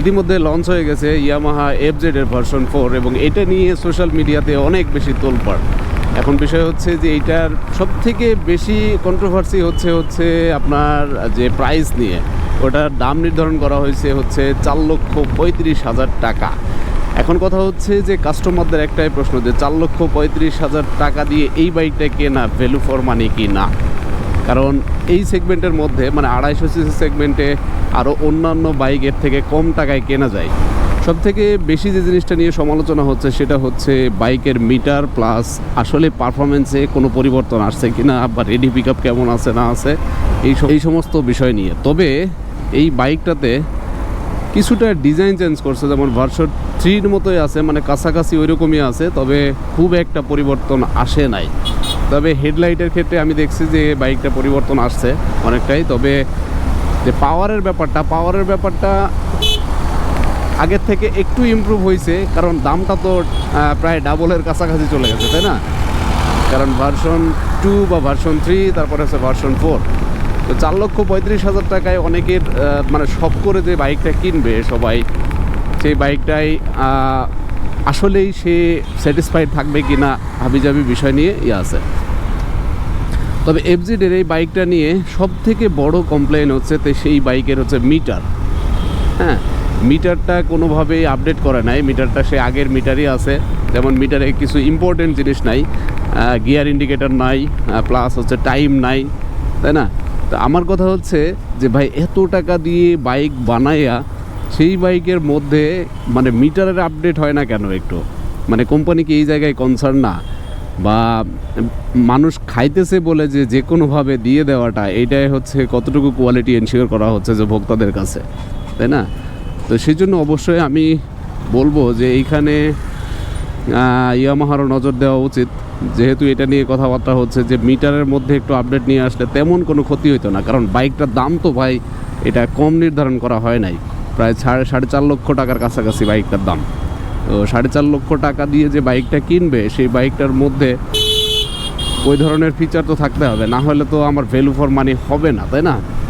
ইতিমধ্যে লঞ্চ হয়ে গেছে ইয়ামাহা এফ জেড এর ভার্সন ফোর এবং এটা নিয়ে সোশ্যাল মিডিয়াতে অনেক বেশি তোলপাড়। এখন বিষয় হচ্ছে যে এইটার সব থেকে বেশি কন্ট্রোভার্সি হচ্ছে হচ্ছে আপনার যে প্রাইস নিয়ে, ওটার দাম নির্ধারণ করা হয়েছে হচ্ছে চার লক্ষ পঁয়ত্রিশ হাজার টাকা। এখন কথা হচ্ছে যে কাস্টমারদের একটাই প্রশ্ন যে চার লক্ষ পঁয়ত্রিশ হাজার টাকা দিয়ে এই বাইকটা কেনা ভ্যালু ফর মানি কি না? কারণ এই সেগমেন্টের মধ্যে মানে আড়াইশো সিসি সেগমেন্টে আরও অন্যান্য বাইকের থেকে কম টাকায় কেনা যায়। সব থেকে বেশি যে জিনিসটা নিয়ে সমালোচনা হচ্ছে, সেটা হচ্ছে বাইকের মিটার প্লাস আসলে পারফরমেন্সে কোনো পরিবর্তন আসছে কি না বা রেডি পিক কেমন আছে, না আছে, এই এই সমস্ত বিষয় নিয়ে। তবে এই বাইকটাতে কিছুটা ডিজাইন চেঞ্জ করছে, যেমন ভার্সন থ্রির মতোই আছে মানে কাছাকাছি ওইরকমই আছে, তবে খুব একটা পরিবর্তন আসে নাই। তবে হেডলাইটের ক্ষেত্রে আমি দেখছি যে বাইকটা পরিবর্তন আসছে অনেকটাই। তবে যে পাওয়ারের ব্যাপারটা পাওয়ারের ব্যাপারটা আগের থেকে একটু ইমপ্রুভ হয়েছে, কারণ দামটা তো প্রায় ডাবলের কাছাকাছি চলে গেছে, তাই না? কারণ ভার্সন টু বা ভার্সন থ্রি তারপরে হচ্ছে ভার্সন ফোর তো চার লক্ষ পঁয়ত্রিশ হাজার টাকায় অনেকের মানে সব করে যে বাইকটা কিনবে সবাই, সেই বাইকটাই আসলেই সে স্যাটিসফাইড থাকবে কি না হাবিজাবি বিষয় নিয়ে ইয়ে আছে। তবে এফজিডের এই বাইকটা নিয়ে সব থেকে বড় কমপ্লেন হচ্ছে তো সেই বাইকের হচ্ছে মিটার হ্যাঁ মিটারটা কোনোভাবেই আপডেট করে নাই। মিটারটা সে আগের মিটারই আছে। যেমন মিটারে কিছু ইম্পর্টেন্ট জিনিস নাই গিয়ার ইন্ডিকেটর নাই প্লাস হচ্ছে টাইম নাই, তাই না? তো আমার কথা হচ্ছে যে ভাই, এত টাকা দিয়ে বাইক বানাইয়া সেই বাইকের মধ্যে মানে মিটারের আপডেট হয় না কেন একটু? মানে কোম্পানি কি এই জায়গায় কনসার্ন না? বা মানুষ খাইতেছে বলে যে যে কোনোভাবে দিয়ে দেওয়াটা, এইটাই হচ্ছে কতটুকু কোয়ালিটি এনশিওর করা হচ্ছে যে ভোক্তাদের কাছে, তাই না? তো সেই জন্য অবশ্যই আমি বলব যে এইখানে ইয়ামাহারও নজর দেওয়া উচিত। যেহেতু এটা নিয়ে কথাবার্তা হচ্ছে যে মিটারের মধ্যে একটু আপডেট নিয়ে আসলে তেমন কোনো ক্ষতি হতো না, কারণ বাইকটার দাম তো ভাই এটা কম নির্ধারণ করা হয় নাই। প্রায় সাড়ে সাড়ে চার লক্ষ টাকার কাছাকাছি বাইকটার দাম। তো সাড়ে চার লক্ষ টাকা দিয়ে যে বাইকটা কিনবে, সেই বাইকটার মধ্যে ওই ধরনের ফিচার তো থাকতে হবে। না হলে তো আমার ভ্যালু ফর মানি হবে না, তাই না?